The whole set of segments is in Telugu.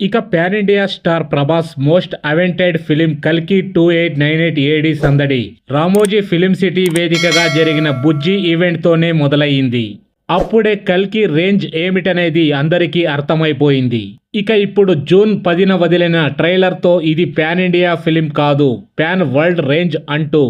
ఇక pan India star Prabhas most awaited film కల్కి two eight nine eight AD సందడి. రామోజీ ఫిలిం సిటీ వేదికగా జరిగిన బుజ్జి ఈవెంట్తోనే మొదలయ్యింది. అప్పుడే కల్కి రేంజ్ ఏమిటనేది అందరికీ అర్థమైపోయింది. ఇక ఇప్పుడు జూన్ పదిన వదిలిన ట్రైలర్తో ఇది పాన్ ఇండియా ఫిలిం కాదు పాన్ వరల్డ్ రేంజ్ అంటూ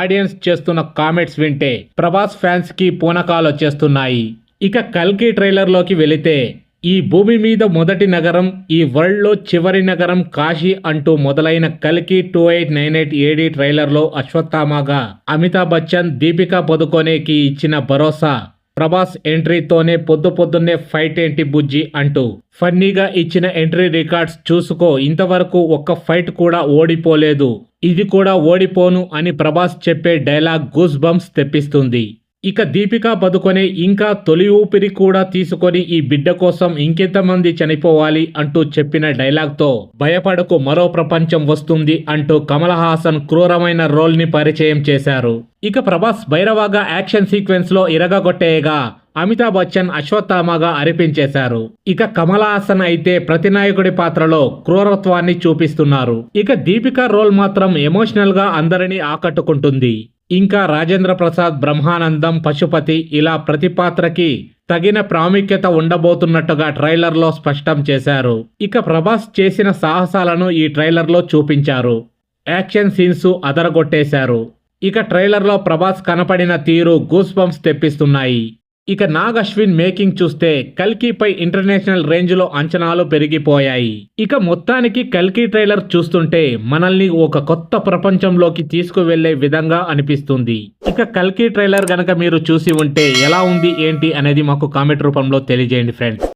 ఆడియన్స్ చేస్తున్న కామెంట్స్ వింటే ప్రభాస్ ఫ్యాన్స్కి పూనకాలు వచ్చేస్తున్నాయి. ఇక కల్కి ట్రైలర్లోకి వెళితే ఈ భూమి మీద మొదటి నగరం ఈ వరల్డ్లో చివరి నగరం కాశీ అంటూ మొదలైన కల్కి two eight nine eight AD ట్రైలర్లో అశ్వత్థామగా అమితాబ్ బచ్చన్ దీపికా పదుకోనేకి ఇచ్చిన భరోసా. ప్రభాస్ ఎంట్రీతోనే పొద్దు పొద్దున్నే ఫైట్ ఏంటి బుజ్జి అంటూ. ఫన్నీగా ఇచ్చిన ఎంట్రీ రికార్డ్స్ చూసుకో ఇంతవరకు ఒక్క ఫైట్ కూడా ఓడిపోలేదు. ఇది కూడా ఓడిపోను అని ప్రభాస్ చెప్పే డైలాగ్ గూస్ బంప్స్ తెప్పిస్తుంది. ఇక దీపికా పదుకొనే ఇంకా తొలి ఊపిరి కూడా తీసుకొని ఈ బిడ్డ కోసం ఇంకెంతమంది చనిపోవాలి అంటూ చెప్పిన డైలాగ్తో భయపడకు మరో ప్రపంచం వస్తుంది అంటూ కమల్ హాసన్ క్రూరమైన రోల్ని పరిచయం చేశారు. ఇక ప్రభాస్ భైరవాగా యాక్షన్ సీక్వెన్స్లో ఇరగగొట్టేయగా అమితాబ్ బచ్చన్ అశ్వత్థామగా అరిపించేశారు. ఇక కమల్ హాసన్ అయితే ప్రతినాయకుడి పాత్రలో క్రూరత్వాన్ని చూపిస్తున్నారు. ఇక దీపికా రోల్ మాత్రం ఎమోషనల్గా అందరినీ ఆకట్టుకుంటుంది. ఇంకా రాజేంద్ర ప్రసాద్ బ్రహ్మానందం పశుపతి ఇలా ప్రతి పాత్రకి తగిన ప్రాముఖ్యత ఉండబోతున్నట్టుగా ట్రైలర్లో స్పష్టం చేశారు. ఇక ప్రభాస్ చేసిన సాహసాలను ఈ ట్రైలర్లో చూపించారు. యాక్షన్ సీన్స్ అదరగొట్టేశారు. ఇక ట్రైలర్లో ప్రభాస్ కనపడిన తీరు గూస్ బంప్స్ తెప్పిస్తున్నాయి. ఇక నాగ్ అశ్విన్ మేకింగ్ చూస్తే కల్కీపై ఇంటర్నేషనల్ రేంజ్లో అంచనాలు పెరిగిపోయాయి. ఇక మొత్తానికి కల్కీ ట్రైలర్ చూస్తుంటే మనల్ని ఒక కొత్త ప్రపంచంలోకి తీసుకువెళ్ళే విధంగా అనిపిస్తుంది. ఇక కల్కీ ట్రైలర్ గనక మీరు చూసి ఉంటే ఎలా ఉంది ఏంటి అనేది మాకు కామెంట్ రూపంలో తెలియజేయండి ఫ్రెండ్స్.